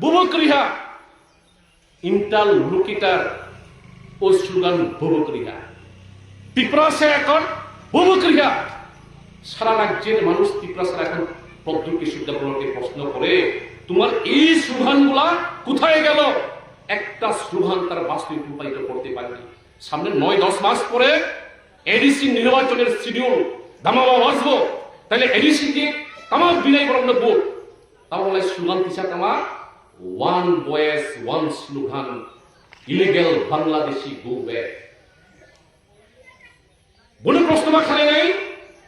বুবকরিহা ইন্টাল লুকিটার ও slogan বুবকরিহা তিপ্রাসে এখন বুবকরিহা সারা রাজ্যের মানুষ তিপ্রাসার এখন পদ্মকে, সূর্যাপনকে প্রশ্ন করে, তোমার এই স্লোগানগুলা কোথায় গেল? একটা স্লোগান তার বাস্তবে রূপায়িত করতে পারেনি। সামনে নয়, দশ মাস পরে এডিসি নির্বাচনের শিডিউল দামামা বাঁচবো তাহলে এডিসি কে তামাম বিনয় বরং বোর্ড তাহলে স্লোগান তামা one voice one slogan illegal Bangladeshi go back বলে প্রশ্ন মা খালে নাই?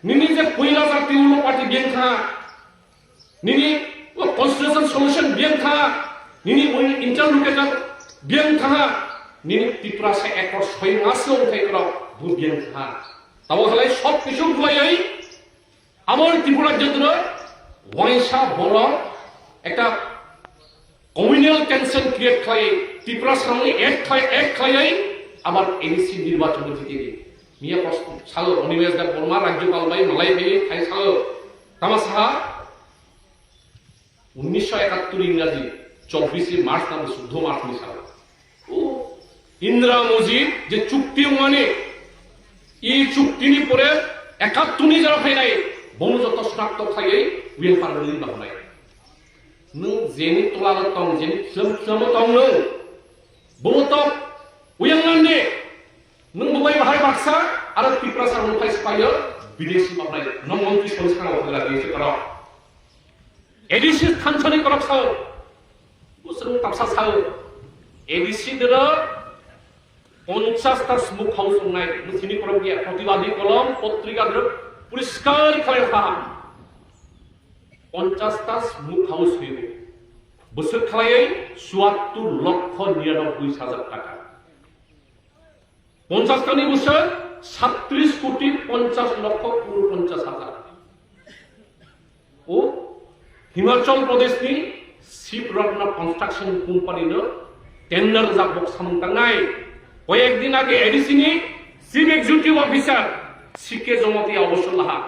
নিনি যে পয়লা জাতি উলো পার্টি খা। নিনি ও কনস্টিটিউশন সলিউশন বিয়েন খা। নিনি ওই ইন্টারলোকেটার বিয়েন খা। নিনি ত্রিপুরা সে একর ছয় মাসে উঠাই করা ভূ বিয়েন খা। তাও খালাই সব কিছু গুলাই আমার ত্রিপুরার জন্য ওয়াইসা বড় একটা কমিউনাল টেনশন ক্রিয়েট খাই ত্রিপুরা সামনে এক খাই এক খাই আবার এনসি নির্বাচন জিতে গিয়ে। মিয়া প্রশ্ন সালো অনিমেষ দা বর্মা, রাজ্যপাল বাই মালাই বাই খাই সালো তামা সাহা, উনিশশো একাত্তর ইংরাজি, চব্বিশে মার্চ নামে শুদ্ধ মার্চ মিশাল ও, ইন্দিরা মজিদ যে চুক্তি মানে এই চুক্তিনি পরে একাত্তরনি যারা ফাইনাই বনযত শনাক্ত খাইयै উইল nung zeni tola la tong zeni sum sum tong nung bu tok uyang nande nung bu bai bahai baksa ara pipra sa nung kai spayo বিদেশি মামলায় নং মন্ত্রী সংস্কার অবহেলা দিয়েছে করা এডিসি খানসানি করব সাও বুসরং তাপসা সাও এডিসি দের পঞ্চাশটা মুখ হাউস নাই তিনি করব গিয়া প্রতিবাদী কলম পত্রিকা দের পরিষ্কার করে ফাহাম পঞ্চাশটা স্মুথ হাউস হয়ে গেল। বছর খেলায় চুয়াত্তর লক্ষ নিরানব্বই হাজার টাকা। পঞ্চাশ খানি বছর সাত্রিশ কোটি পঞ্চাশ লক্ষ উনপঞ্চাশ হাজার ও হিমাচল প্রদেশ প্রদেশনি শিবরত্ন কনস্ট্রাকশন কোম্পানি টেন্ডার যা যাব নাই। কয়েকদিন আগে এডিসিনি চিফ এক্সিকিউটিভ অফিসার সিকে জমতি অবসর লাহা।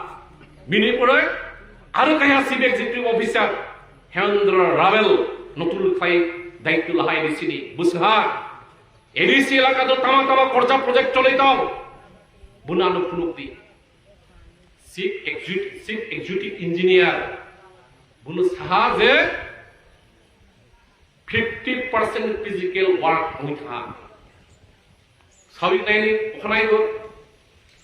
বিনিপরে আরও কাহা চিফ এক্সিকিউটিভ অফিসার হেন্দ্র রাভেল নতুন খাই দায়িত্ব লাহা এডিসি নি বুসহার এডিসি এলাকা তো তামা তামা কর্জা প্রজেক্ট চলে দাও বুনানো ফুলুক দিয়ে chief executive chief executive engineer বুনু সাহা যে ফিফটি পার্সেন্ট ফিজিক্যাল ওয়ার্ক আমি থাকা। সাবিক নাইনি ওখানে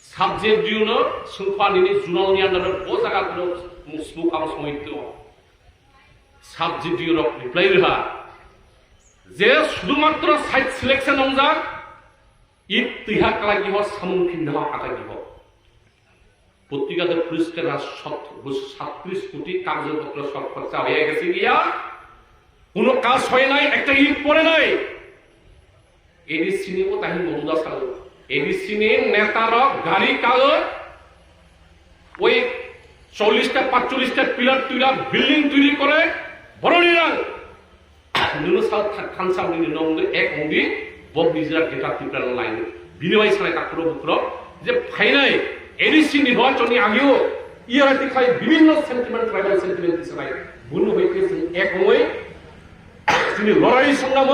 সাবজেক্ট দিও সুফা নিনি জুনাওনি আন্ডারে ও জায়গাগুলো মুখারস মৈত্য সাবজিডিও রপ্নি প্লেইরহা যে শুধুমাত্র সাইট সিলেকশন অংজাক ইত তিহাক লাগিব সামুন ফিন্ধাহ আটাকিব পত্রিকাতে পুরস্কার সাতত্রিশ কোটি কাগজপত্র সব খরচা হয়ে গেছে গিয়া কোনো কাজ হয় নাই, একটা ইট পড়ে নাই। এডি সিনেও তাহি মরুদা সাগর এডি সিনে নেতার গাড়ি কাগজ, ওই চল্লিশটা পাঁচচল্লিশটা পিলার টুইলার বিল্ডিং তৈরি করে বরণীরা। নুরুসাদ লড়াই সংগ্রাম